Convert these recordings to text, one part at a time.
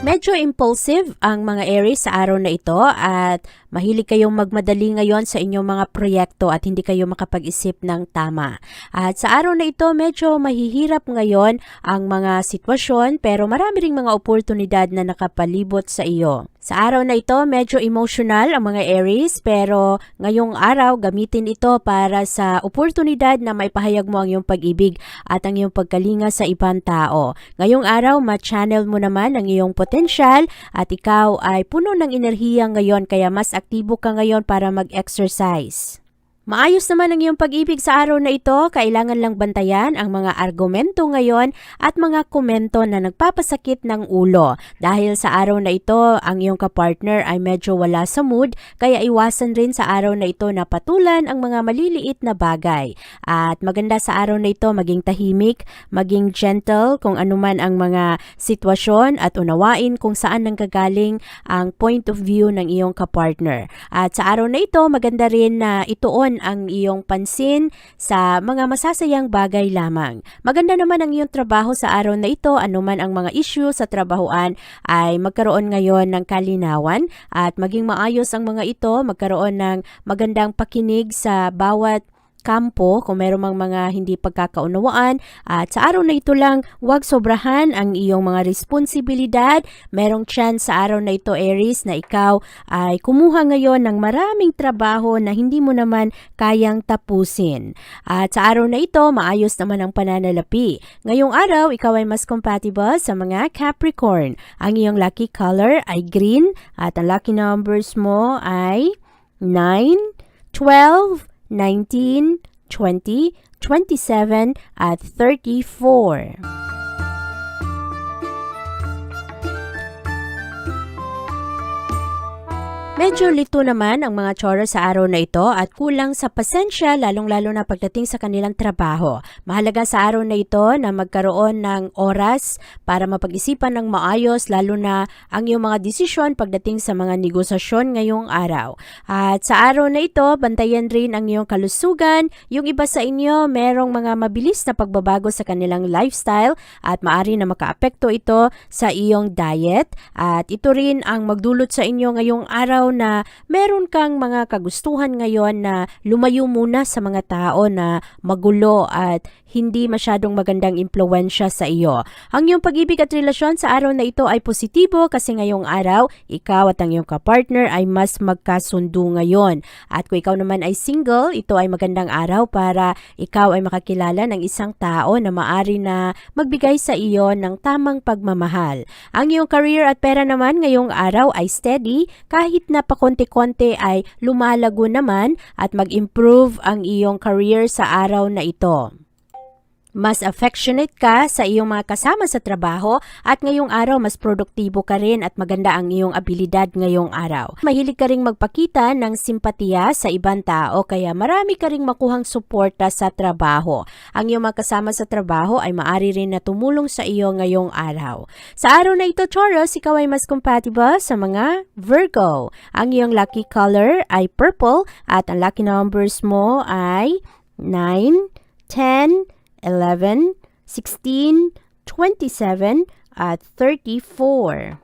Medyo impulsive ang mga Aries sa araw na ito at mahilig kayong magmadali ngayon sa inyong mga proyekto at hindi kayo makapag-isip ng tama. At sa araw na ito, medyo mahihirap ngayon ang mga sitwasyon pero marami ring mga oportunidad na nakapalibot sa iyo. Sa araw na ito, medyo emotional ang mga Aries pero ngayong araw gamitin ito para sa oportunidad na maipahayag mo ang iyong pag-ibig at ang iyong pagkalinga sa ibang tao. Ngayong araw, ma-channel mo naman ang iyong potensyal at ikaw ay puno ng enerhiya ngayon kaya mas aktibo ka ngayon para mag-exercise. Maayos naman ang iyong pag-ibig sa araw na ito, kailangan lang bantayan ang mga argumento ngayon at mga komento na nagpapasakit ng ulo. Dahil sa araw na ito, ang iyong kapartner ay medyo wala sa mood, kaya iwasan rin sa araw na ito na patulan ang mga maliliit na bagay. At maganda sa araw na ito maging tahimik, maging gentle kung anuman ang mga sitwasyon at unawain kung saan nanggagaling ang point of view ng iyong kapartner. At sa araw na ito, maganda rin na ituon ang iyong pansin sa mga masasayang bagay lamang. Maganda naman ang iyong trabaho sa araw na ito, anuman ang mga issue sa trabahoan ay magkaroon ngayon ng kalinawan at maging maayos ang mga ito, magkaroon ng magandang pakinig sa bawat kampo kung meron mang mga hindi pagkakaunawaan. At sa araw na ito lang huwag sobrahan ang iyong mga responsibilidad. Merong chance sa araw na ito Aries na ikaw ay kumuha ngayon ng maraming trabaho na hindi mo naman kayang tapusin. At sa araw na ito maayos naman ang pananalapi. Ngayong araw ikaw ay mas compatible sa mga Capricorn. Ang iyong lucky color ay green at ang lucky numbers mo ay 9 12 19, 20, 27, at 34. Medyo lito naman ang mga chora sa araw na ito at kulang sa pasensya lalong-lalo na pagdating sa kanilang trabaho. Mahalaga sa araw na ito na magkaroon ng oras para mapag-isipan ng maayos lalo na ang iyong mga desisyon pagdating sa mga negosasyon ngayong araw. At sa araw na ito, bantayan rin ang iyong kalusugan. Yung iba sa inyo, merong mga mabilis na pagbabago sa kanilang lifestyle at maari na makaapekto ito sa iyong diet. At ito rin ang magdulot sa inyo ngayong araw na meron kang mga kagustuhan ngayon na lumayo muna sa mga tao na magulo at hindi masyadong magandang impluensya sa iyo. Ang iyong pag-ibig at relasyon sa araw na ito ay positibo kasi ngayong araw, ikaw at ang iyong kapartner ay mas magkasundo ngayon. At kung ikaw naman ay single, ito ay magandang araw para ikaw ay makakilala ng isang tao na maari na magbigay sa iyo ng tamang pagmamahal. Ang iyong career at pera naman ngayong araw ay steady kahit na pakonti-konti ay lumalago naman at mag-improve ang iyong career sa araw na ito. Mas affectionate ka sa iyong mga kasama sa trabaho at ngayong araw mas produktibo ka rin at maganda ang iyong abilidad ngayong araw. Mahilig ka ring magpakita ng simpatiya sa ibang tao kaya marami ka ring makuhang suporta sa trabaho. Ang iyong mga kasama sa trabaho ay maari rin na tumulong sa iyo ngayong araw. Sa araw na ito, Taurus, ikaw ay mas compatible sa mga Virgo. Ang iyong lucky color ay purple at ang lucky numbers mo ay 9, 10, 11, 16, 27, at 34.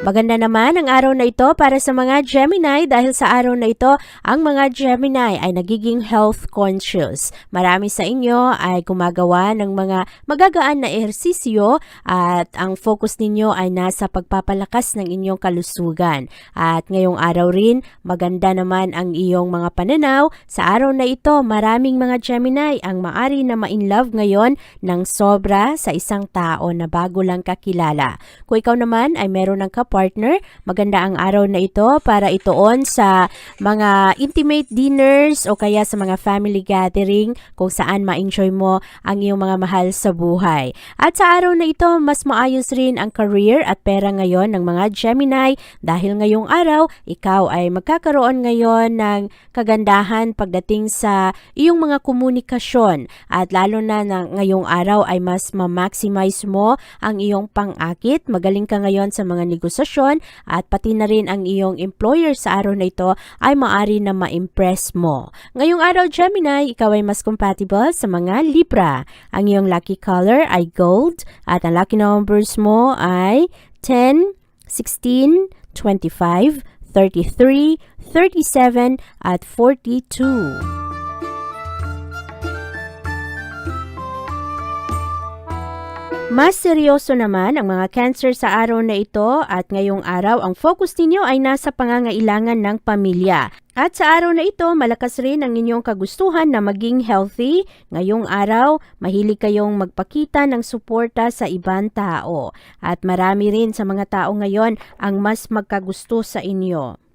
Maganda naman ang araw na ito para sa mga Gemini dahil sa araw na ito, ang mga Gemini ay nagiging health conscious. Marami sa inyo ay gumagawa ng mga magagaan na ehersisyo at ang focus ninyo ay nasa pagpapalakas ng inyong kalusugan. At ngayong araw rin, maganda naman ang iyong mga pananaw. Sa araw na ito, maraming mga Gemini ang maari na ma-inlove ngayon ng sobra sa isang tao na bago lang kakilala. Kung ikaw naman ay meron ng partner, maganda ang araw na ito para ituon sa mga intimate dinners o kaya sa mga family gathering kung saan ma-enjoy mo ang iyong mga mahal sa buhay. At sa araw na ito, mas maayos rin ang career at pera ngayon ng mga Gemini dahil ngayong araw, ikaw ay magkakaroon ngayon ng kagandahan pagdating sa iyong mga komunikasyon at lalo na na ngayong araw ay mas ma-maximize mo ang iyong pang-akit. Magaling ka ngayon sa mga negosasyon at pati na rin ang iyong employer sa araw na ito ay maari na ma-impress mo. Ngayong araw Gemini, ikaw ay mas compatible sa mga Libra. Ang iyong lucky color ay gold at ang lucky numbers mo ay 10, 16, 25, 33, 37 at 42. Mas seryoso naman ang mga cancer sa araw na ito at ngayong araw ang focus ninyo ay nasa pangangailangan ng pamilya. At sa araw na ito, malakas rin ang inyong kagustuhan na maging healthy. Ngayong araw, mahilig kayong magpakita ng suporta sa ibang tao. At marami rin sa mga tao ngayon ang mas magkagusto sa inyo.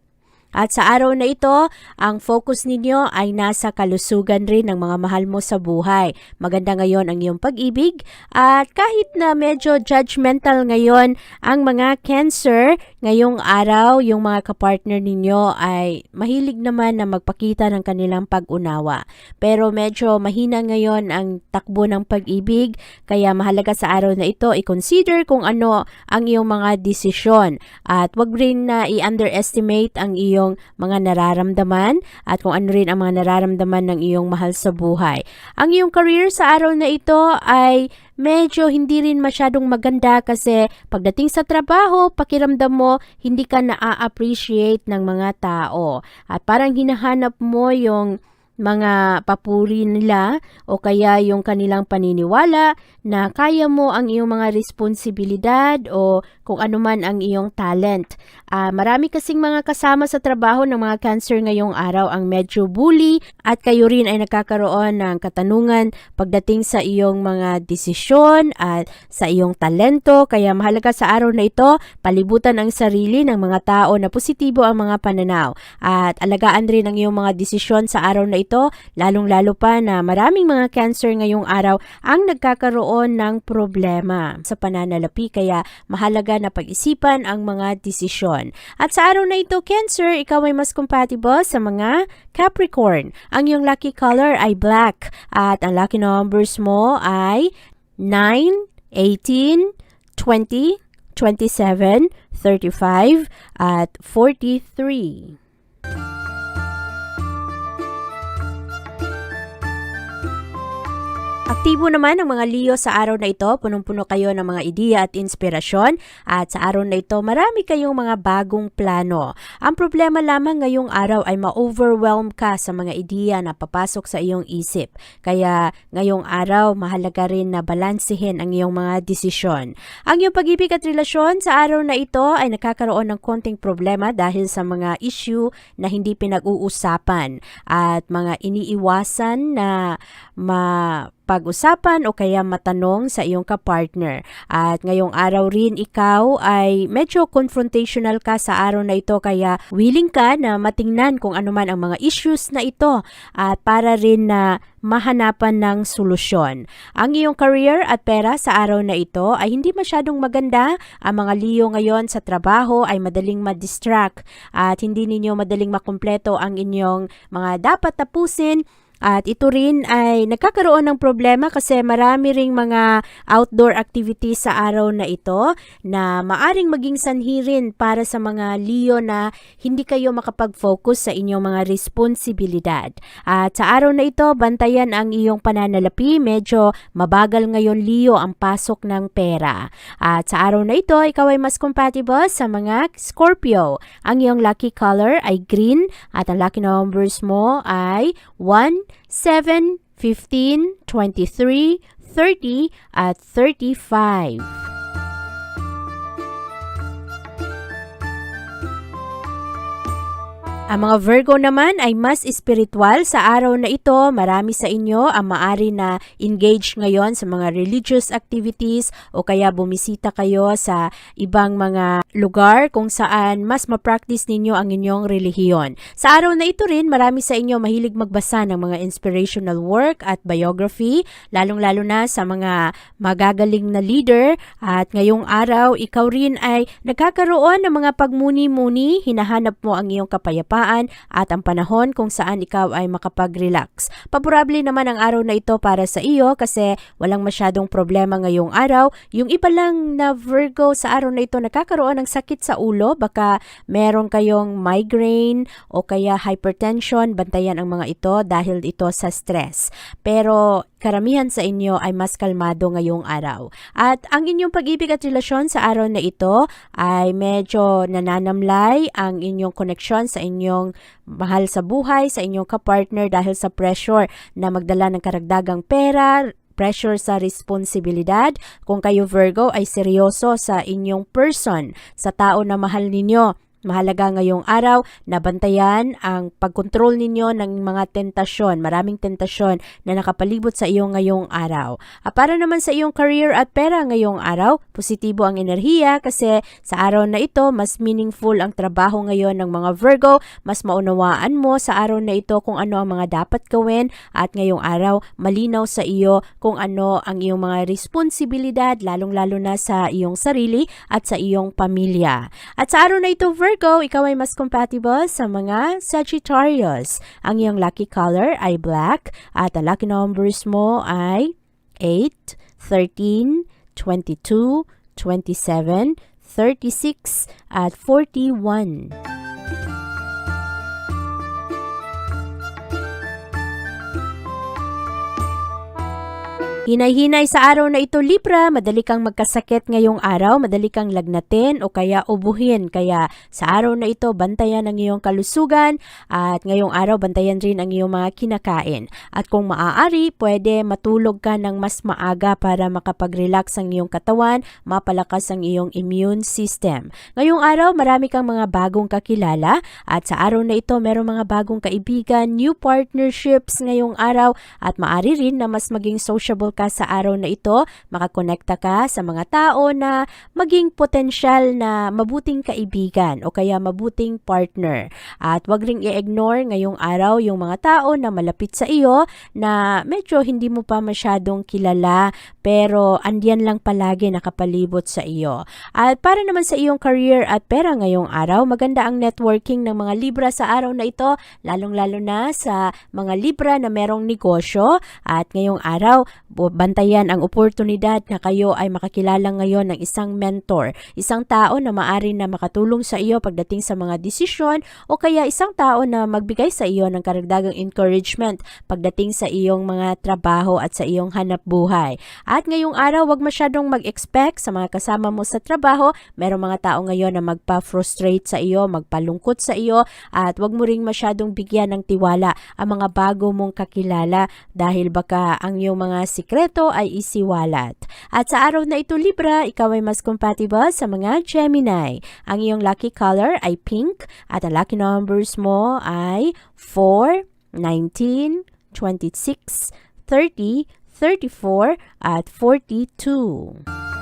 At sa araw na ito, ang focus ninyo ay nasa kalusugan rin ng mga mahal mo sa buhay. Maganda ngayon ang iyong pag-ibig at kahit na medyo judgmental ngayon ang mga cancer, ngayong araw yung mga kapartner ninyo ay mahilig naman na magpakita ng kanilang pag-unawa. Pero medyo mahina ngayon ang takbo ng pag-ibig, kaya mahalaga sa araw na ito i-consider kung ano ang iyong mga desisyon at wag rin na i-underestimate ang iyong mga nararamdaman at kung ano rin ang mga nararamdaman ng iyong mahal sa buhay. Ang iyong career sa araw na ito ay medyo hindi rin masyadong maganda kasi pagdating sa trabaho, pakiramdam mo hindi ka na-appreciate ng mga tao at parang hinahanap mo yung mga papuri nila o kaya yung kanilang paniniwala na kaya mo ang iyong mga responsibilidad o kung ano man ang iyong talent. Ah, marami kasing mga kasama sa trabaho ng mga cancer ngayong araw ang medyo bully at kayo rin ay nakakaroon ng katanungan pagdating sa iyong mga desisyon at sa iyong talento. Kaya mahalaga sa araw na ito, palibutan ang sarili ng mga tao na positibo ang mga pananaw at alagaan rin ang iyong mga desisyon sa araw na ito, lalong-lalo pa na maraming mga cancer ngayong araw ang nagkakaroon ng problema sa pananalapi kaya mahalaga na pag-isipan ang mga desisyon. At sa araw na ito, Cancer, ikaw ay mas compatible sa mga Capricorn. Ang iyong lucky color ay black at ang lucky numbers mo ay 9, 18, 20, 27, 35 at 43. Aktibo naman ang mga Leo sa araw na ito. Punong-puno kayo ng mga ideya at inspirasyon. At sa araw na ito, marami kayong mga bagong plano. Ang problema lamang ngayong araw ay ma-overwhelm ka sa mga ideya na papasok sa iyong isip. Kaya ngayong araw, mahalaga rin na balansehin ang iyong mga desisyon. Ang iyong pag-ibig at relasyon sa araw na ito ay nakakaroon ng konting problema dahil sa mga issue na hindi pinag-uusapan at mga iniiwasan na ma pag-usapan o kaya matanong sa iyong kapartner. At ngayong araw rin ikaw ay medyo confrontational ka sa araw na ito kaya willing ka na matingnan kung ano man ang mga issues na ito at para rin na mahanapan ng solusyon. Ang iyong career at pera sa araw na ito ay hindi masyadong maganda. Ang mga Leo ngayon sa trabaho ay madaling ma-distract at hindi ninyo madaling makumpleto ang inyong mga dapat tapusin At ito rin ay nagkakaroon ng problema kasi marami ring mga outdoor activities sa araw na ito na maaring maging sanhi rin para sa mga Leo na hindi kayo makapag-focus sa inyong mga responsibilidad. At sa araw na ito, bantayan ang iyong pananalapi. Medyo mabagal ngayon Leo ang pasok ng pera. At sa araw na ito, ikaw ay mas compatible sa mga Scorpio. Ang iyong lucky color ay green at ang lucky numbers mo ay 1, 7, 15, 23, 30 at 35. Ang mga Virgo naman ay mas espiritual sa araw na ito. Marami sa inyo ang maari na engage ngayon sa mga religious activities o kaya bumisita kayo sa ibang mga lugar kung saan mas ma-practice ninyo ang inyong relihiyon. Sa araw na ito rin, marami sa inyo mahilig magbasa ng mga inspirational work at biography, lalong-lalo na sa mga magagaling na leader. At ngayong araw, ikaw rin ay nagkakaroon ng mga pagmuni-muni, hinahanap mo ang iyong kapayapaan at ang panahon kung saan ikaw ay makapag-relax. Paborable naman ang araw na ito para sa iyo kasi walang masyadong problema ngayong araw. Yung iba lang na Virgo sa araw na ito nakakaroon ng sakit sa ulo, baka meron kayong migraine o kaya hypertension, bantayan ang mga ito dahil ito sa stress. Pero karamihan sa inyo ay mas kalmado ngayong araw. At ang inyong pag-ibig at relasyon sa araw na ito ay medyo nananamlay ang inyong koneksyon sa inyong mahal sa buhay, sa inyong kapartner dahil sa pressure na magdala ng karagdagang pera, pressure sa responsibilidad. Kung kayo Virgo ay seryoso sa inyong person, sa tao na mahal ninyo, Mahalaga ngayong araw na bantayan ang pagkontrol ninyo ng mga tentasyon, maraming tentasyon na nakapalibot sa iyo ngayong araw. At para naman sa iyong career at pera ngayong araw, positibo ang enerhiya kasi sa araw na ito, mas meaningful ang trabaho ngayon ng mga Virgo, mas maunawaan mo sa araw na ito kung ano ang mga dapat gawin at ngayong araw, malinaw sa iyo kung ano ang iyong mga responsibilidad, lalong-lalo na sa iyong sarili at sa iyong pamilya. At sa araw na ito, Virgo, ikaw ay mas compatible sa mga Sagittarius. Ang iyong lucky color ay black at ang lucky numbers mo ay 8, 13, 22, 27, 36 at 41. Hinay-hinay sa araw na ito Libra, madali kang magkasakit ngayong araw, madali kang lagnatin o kaya ubuhin. Kaya sa araw na ito, bantayan ang iyong kalusugan at ngayong araw, bantayan rin ang iyong mga kinakain. At kung maaari, pwede matulog ka ng mas maaga para makapag-relax ang iyong katawan, mapalakas ang iyong immune system. Ngayong araw, marami kang mga bagong kakilala at sa araw na ito, meron mga bagong kaibigan, new partnerships ngayong araw at maaari rin na mas maging sociable ka sa araw na ito, makakonekta ka sa mga tao na maging potensyal na mabuting kaibigan o kaya mabuting partner. At wag ring i-ignore ngayong araw yung mga tao na malapit sa iyo na medyo hindi mo pa masyadong kilala pero andyan lang palagi nakapalibot sa iyo. At para naman sa iyong career at pera ngayong araw, maganda ang networking ng mga Libra sa araw na ito, lalong-lalo na sa mga Libra na merong negosyo at ngayong araw, bantayan ang oportunidad na kayo ay makakilala ngayon ng isang mentor, isang tao na maari na makatulong sa iyo pagdating sa mga desisyon o kaya isang tao na magbigay sa iyo ng karagdagang encouragement pagdating sa iyong mga trabaho at sa iyong hanap buhay. At ngayong araw, wag masyadong mag-expect sa mga kasama mo sa trabaho. Merong mga tao ngayon na magpa-frustrate sa iyo, magpalungkot sa iyo at wag mo ring masyadong bigyan ng tiwala ang mga bago mong kakilala dahil baka ang iyong mga sikreto ay isiwalat. At sa araw na ito Libra, ikaw ay mas compatible sa mga Gemini. Ang iyong lucky color ay pink at ang lucky numbers mo ay 4, 19, 26, 30, 34 at 42.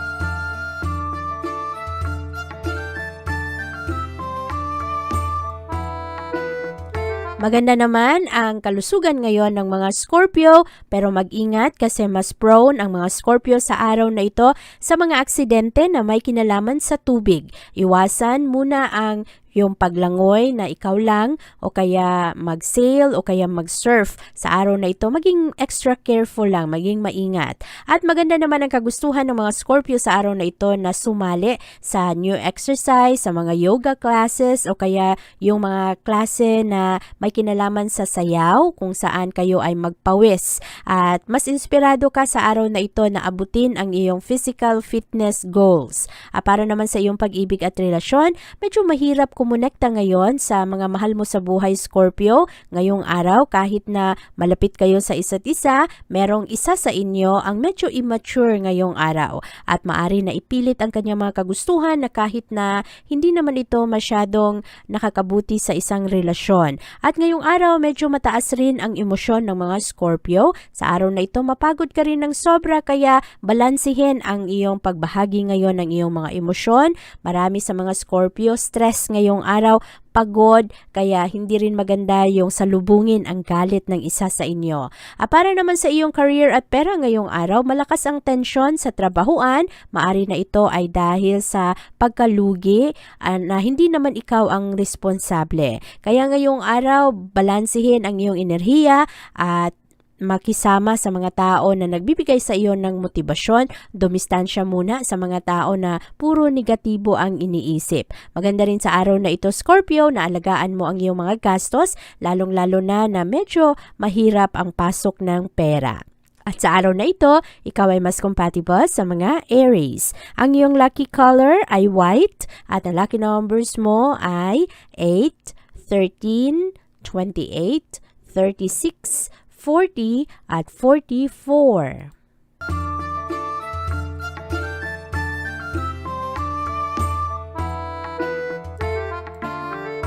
Maganda naman ang kalusugan ngayon ng mga Scorpio pero mag-ingat kasi mas prone ang mga Scorpio sa araw na ito sa mga aksidente na may kinalaman sa tubig. Iwasan muna ang yung paglangoy na ikaw lang o kaya mag-sail o kaya mag-surf sa araw na ito, maging extra careful lang, maging maingat. At maganda naman ang kagustuhan ng mga Scorpio sa araw na ito na sumali sa new exercise, sa mga yoga classes o kaya yung mga klase na may kinalaman sa sayaw kung saan kayo ay magpawis. At mas inspirado ka sa araw na ito na abutin ang iyong physical fitness goals. Ah, para naman sa iyong pag-ibig at relasyon, medyo mahirap kumonekta ngayon sa mga mahal mo sa buhay Scorpio. Ngayong araw, kahit na malapit kayo sa isa't isa, merong isa sa inyo ang medyo immature ngayong araw at maari na ipilit ang kanyang mga kagustuhan na kahit na hindi naman ito masyadong nakakabuti sa isang relasyon. At ngayong araw, medyo mataas rin ang emosyon ng mga Scorpio. Sa araw na ito, mapagod ka rin ng sobra kaya balansihin ang iyong pagbahagi ngayon ng iyong mga emosyon. Marami sa mga Scorpio, stress ngayong araw, pagod, kaya hindi rin maganda yung salubungin ang galit ng isa sa inyo. Ah, para naman sa iyong career at pera ngayong araw, malakas ang tensyon sa trabahuan. Maari na ito ay dahil sa pagkalugi ah, na hindi naman ikaw ang responsable. Kaya ngayong araw, balansihin ang iyong enerhiya at makisama sa mga tao na nagbibigay sa iyo ng motibasyon, dumistansya muna sa mga tao na puro negatibo ang iniisip. Maganda rin sa araw na ito, Scorpio, na alagaan mo ang iyong mga gastos, lalong-lalo na na medyo mahirap ang pasok ng pera. At sa araw na ito, ikaw ay mas compatible sa mga Aries. Ang iyong lucky color ay white at ang lucky numbers mo ay 8, 13, 28, 36, 40 at 44.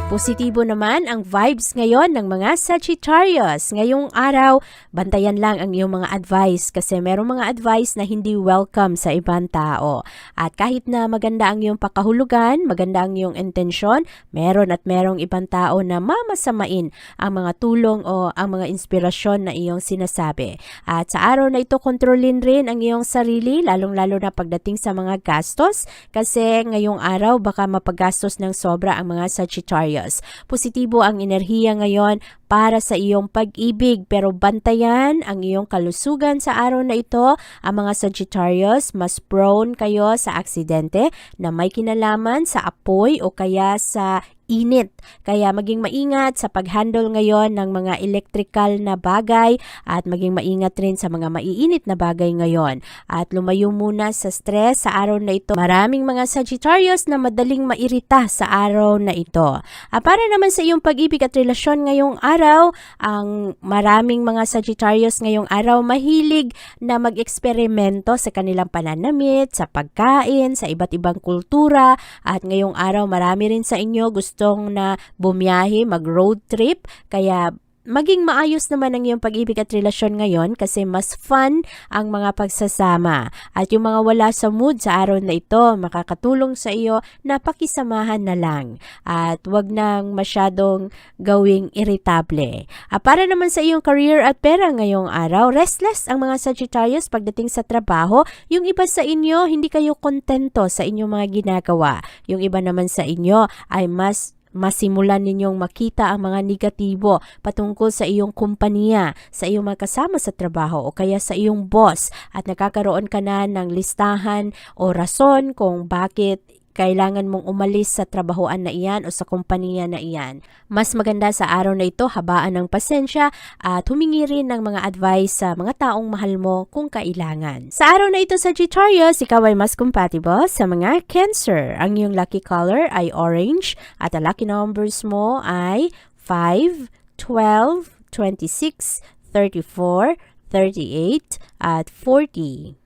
Positibo naman ang vibes ngayon ng mga Sagittarius. Ngayong araw, bantayan lang ang iyong mga advice kasi merong mga advice na hindi welcome sa ibang tao. At kahit na maganda ang iyong pakahulugan, maganda ang iyong intensyon, meron at merong ibang tao na mamasamain ang mga tulong o ang mga inspirasyon na iyong sinasabi. At sa araw na ito, kontrolin rin ang iyong sarili, lalong-lalo na pagdating sa mga gastos kasi ngayong araw baka mapagastos ng sobra ang mga Sagittarius. Positibo ang enerhiya ngayon para sa iyong pag-ibig pero bantayan ang iyong kalusugan sa araw na ito. Ang mga Sagittarius, mas prone kayo sa aksidente na may kinalaman sa apoy o kaya sa init. Kaya maging maingat sa pag-handle ngayon ng mga electrical na bagay at maging maingat rin sa mga maiinit na bagay ngayon. At lumayo muna sa stress sa araw na ito. Maraming mga Sagittarius na madaling mairita sa araw na ito. Ah, para naman sa iyong pag-ibig at relasyon ngayong araw, ang maraming mga Sagittarius ngayong araw mahilig na mag-eksperimento sa kanilang pananamit, sa pagkain, sa iba't ibang kultura. At ngayong araw marami rin sa inyo gustong na bumiyahe, mag-road trip. Kaya maging maayos naman ang iyong pag-ibig at relasyon ngayon kasi mas fun ang mga pagsasama. At yung mga wala sa mood sa araw na ito, makakatulong sa iyo na pakisamahan na lang. At wag nang masyadong gawing irritable. Ah, para naman sa iyong career at pera ngayong araw, restless ang mga Sagittarius pagdating sa trabaho. Yung iba sa inyo, hindi kayo kontento sa inyong mga ginagawa. Yung iba naman sa inyo ay mas masimulan ninyong makita ang mga negatibo patungkol sa iyong kumpanya, sa iyong mga kasama sa trabaho o kaya sa iyong boss. At nakakaroon ka na ng listahan o rason kung bakit kailangan mong umalis sa trabahoan na iyan o sa kumpanya na iyan. Mas maganda sa araw na ito, habaan ng pasensya at humingi rin ng mga advice sa mga taong mahal mo kung kailangan. Sa araw na ito, Sagittarius, ikaw ay mas compatible sa mga Cancer. Ang iyong lucky color ay orange at ang lucky numbers mo ay 5, 12, 26, 34, 38, at 40.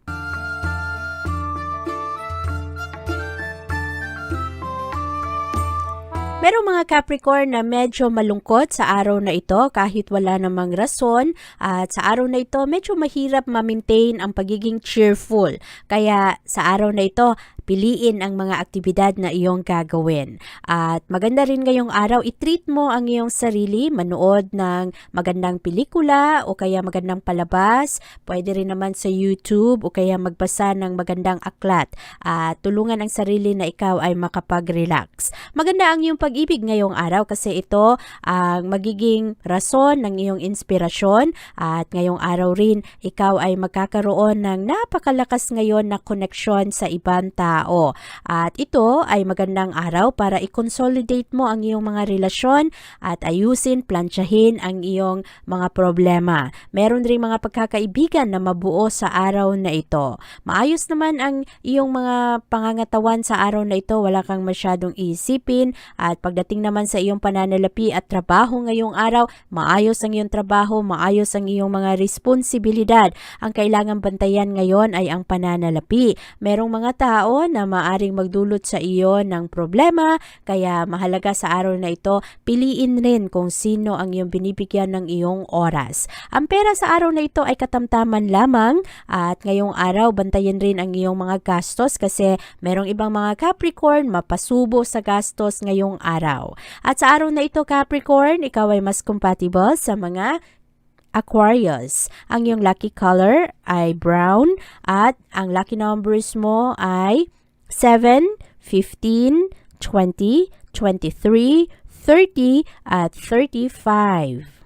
Merong mga Capricorn na medyo malungkot sa araw na ito kahit wala namang rason at sa araw na ito medyo mahirap ma-maintain ang pagiging cheerful. Kaya sa araw na ito piliin ang mga aktibidad na iyong gagawin. At maganda rin ngayong araw, i-treat mo ang iyong sarili, manood ng magandang pelikula o kaya magandang palabas. Pwede rin naman sa YouTube o kaya magbasa ng magandang aklat. At tulungan ang sarili na ikaw ay makapag-relax. Maganda ang iyong pag-ibig ngayong araw kasi ito ang magiging rason ng iyong inspirasyon at ngayong araw rin ikaw ay magkakaroon ng napakalakas ngayon na koneksyon sa ibang tao. At ito ay magandang araw para i-consolidate mo ang iyong mga relasyon at ayusin, plansyahin ang iyong mga problema. Meron rin mga pagkakaibigan na mabuo sa araw na ito. Maayos naman ang iyong mga pangangatawan sa araw na ito, wala kang masyadong iisipin at pagdating naman sa iyong pananalapi at trabaho ngayong araw, maayos ang iyong trabaho, maayos ang iyong mga responsibilidad. Ang kailangan bantayan ngayon ay ang pananalapi. Merong mga tao na maaring magdulot sa iyo ng problema, kaya mahalaga sa araw na ito, piliin rin kung sino ang iyong binibigyan ng iyong oras. Ang pera sa araw na ito ay katamtaman lamang at ngayong araw bantayan rin ang iyong mga gastos kasi merong ibang mga Capricorn mapasubo sa gastos ngayong araw. At sa araw na ito Capricorn, ikaw ay mas compatible sa mga Aquarius. Ang iyong lucky color ay brown at ang lucky numbers mo ay 7, 15, 20, 23, 30 at 35.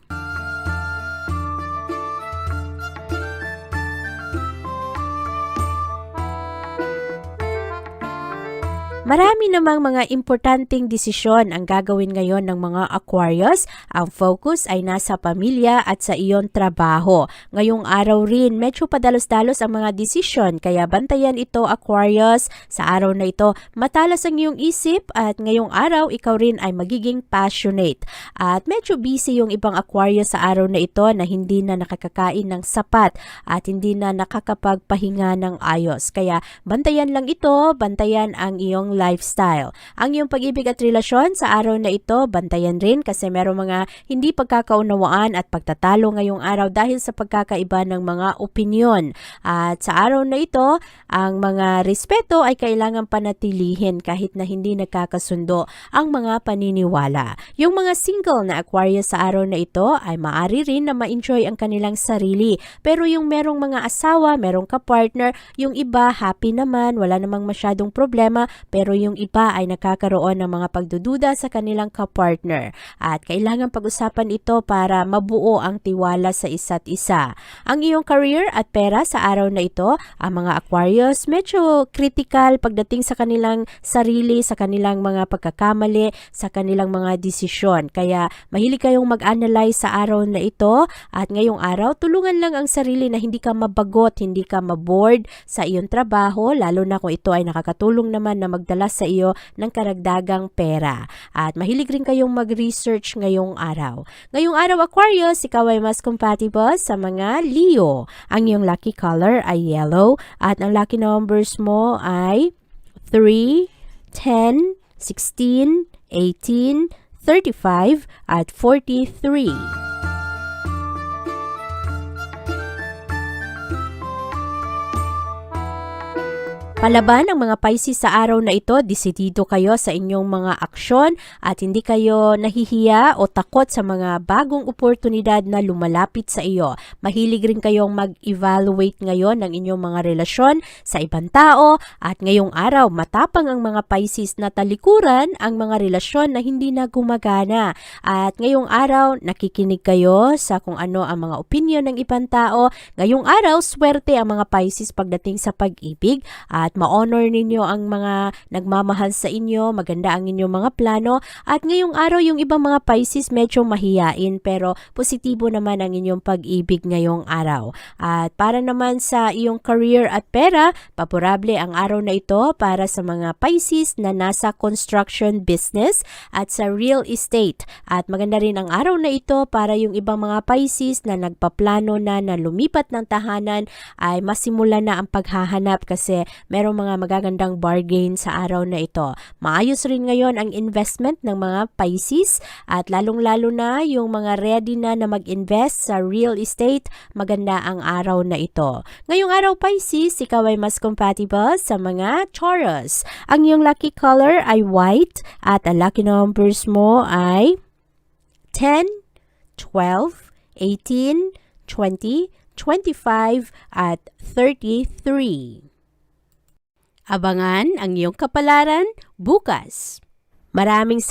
Marami namang mga importanteng desisyon ang gagawin ngayon ng mga Aquarius. Ang focus ay nasa pamilya at sa iyon trabaho. Ngayong araw rin, medyo padalos-dalos ang mga desisyon kaya bantayan ito Aquarius. Sa araw na ito, matalas ang iyong isip at ngayong araw ikaw rin ay magiging passionate. At medyo busy yung ibang Aquarius sa araw na ito na hindi na nakakakain ng sapat at hindi na nakakapagpahinga ng ayos. Kaya bantayan lang ito, bantayan ang iyong lifestyle. Ang iyong pag-ibig at relasyon sa araw na ito, bantayan rin kasi merong mga hindi pagkakaunawaan at pagtatalo ngayong araw dahil sa pagkakaiba ng mga opinyon. At sa araw na ito, ang mga respeto ay kailangan panatilihin kahit na hindi nagkakasundo ang mga paniniwala. Yung mga single na Aquarius sa araw na ito ay maari rin na ma-enjoy ang kanilang sarili. Pero yung merong mga asawa, merong ka-partner, yung iba happy naman, wala namang masyadong problema, pero yung iba ay nakakaroon ng mga pagdududa sa kanilang ka-partner. At kailangan pag-usapan ito para mabuo ang tiwala sa isa't isa. Ang iyong career at pera sa araw na ito, ang mga Aquarius medyo critical pagdating sa kanilang sarili, sa kanilang mga pagkakamali, sa kanilang mga desisyon. Kaya mahilig kayong mag-analyze sa araw na ito at ngayong araw tulungan lang ang sarili na hindi ka mabagot, hindi ka mabored sa iyong trabaho, lalo na kung ito ay nakakatulong naman na magdala sa iyo ng karagdagang pera. At mahilig rin kayong mag-research ngayong araw. Ngayong araw Aquarius, ikaw ay mas compatible sa mga Leo. Ang iyong lucky color ay yellow at ang lucky numbers mo ay 3, 10, 16, 18, 35 at 43. Palaban ang mga Pisces sa araw na ito, desidido kayo sa inyong mga aksyon at hindi kayo nahihiya o takot sa mga bagong oportunidad na lumalapit sa iyo. Mahilig rin kayong mag-evaluate ngayon ng inyong mga relasyon sa ibang tao at ngayong araw matapang ang mga Pisces na talikuran ang mga relasyon na hindi na gumagana. At ngayong araw nakikinig kayo sa kung ano ang mga opinion ng ibang tao. Ngayong araw swerte ang mga Pisces pagdating sa pag-ibig at ma-honor ninyo ang mga nagmamahal sa inyo, maganda ang inyong mga plano at ngayong araw yung ibang mga Pisces medyo mahiyain pero positibo naman ang inyong pag-ibig ngayong araw. At para naman sa iyong career at pera, paborable ang araw na ito para sa mga Pisces na nasa construction business at sa real estate. At maganda rin ang araw na ito para yung ibang mga Pisces na nagpaplano na na lumipat ng tahanan ay masimula na ang paghahanap kasi merong mga magagandang bargain sa araw na ito. Maayos rin ngayon ang investment ng mga Pisces at lalong-lalo na yung mga ready na na mag-invest sa real estate, maganda ang araw na ito. Ngayong araw Pisces, ikaw ay mas compatible sa mga Taurus. Ang iyong lucky color ay white at ang lucky numbers mo ay 10, 12, 18, 20, 25 at 33. Abangan ang iyong kapalaran bukas. Maraming